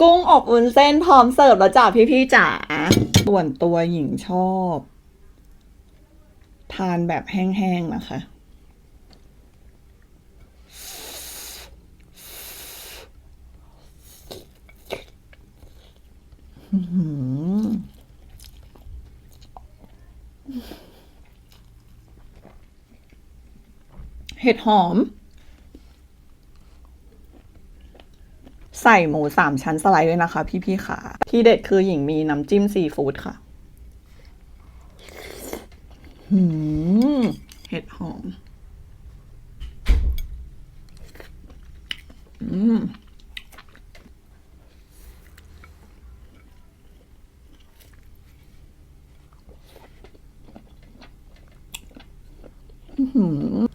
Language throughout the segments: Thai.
กุ้งอบวุ้นเส้นพร้อมเสิร์ฟแล้วจ้ะพี่ๆจ๋าส่วนตัวหญิงชอบ ทานแบบแห้งๆนะคะเห็ดหอม ใส่หมูสามชั้นสไลด์ด้วยนะคะ พี่ๆค่ะ ที่เด็ดคือหญิงมีน้ำจิ้มซีฟู้ดค่ะหืมเห็ดหอมอืมอื้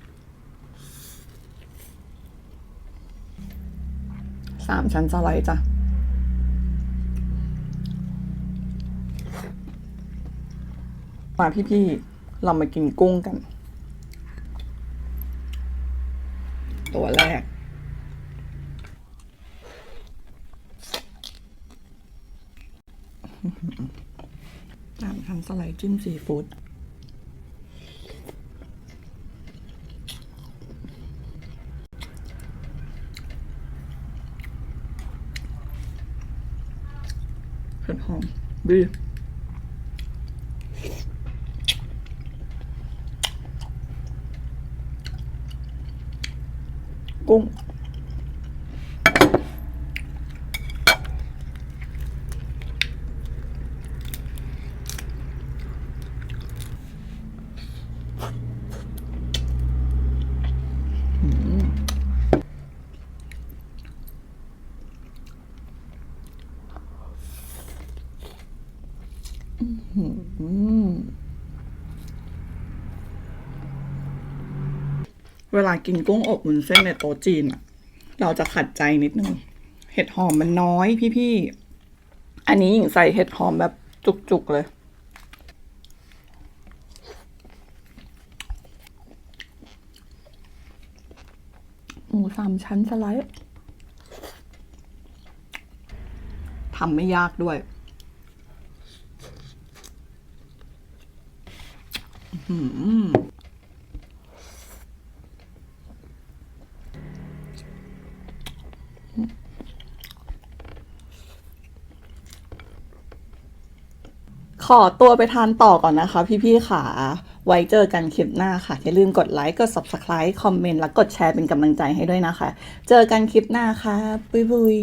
สามชั้นสไลด์จ้ะมาพี่ๆ เรามากินกุ้งกัน ตัวแรกสามชั้นสไลด์จิ้มซีฟู้ด ผ็ดหอมดีกุ้ง เวลากินกุ้งอบวุ้นเส้นในโต๊ะจีนอะเราจะขัดใจนิดนึง เห็ดหอมมันน้อยพี่ๆ อันนี้หญิงใส่เห็ดหอมแบบจุกๆเลยหมูสามชั้นสไลด์ทำไม่ยากด้วย อืม ขอตัวไปทานต่อก่อนนะคะ พี่ๆค่ะ ไว้เจอกันคลิปหน้าค่ะ อย่าลืมกดไลค์ กด subscribe คอมเมนต์ และกดแชร์เป็นกำลังใจให้ด้วยนะคะ เจอกันคลิปหน้าค่ะบุยบุย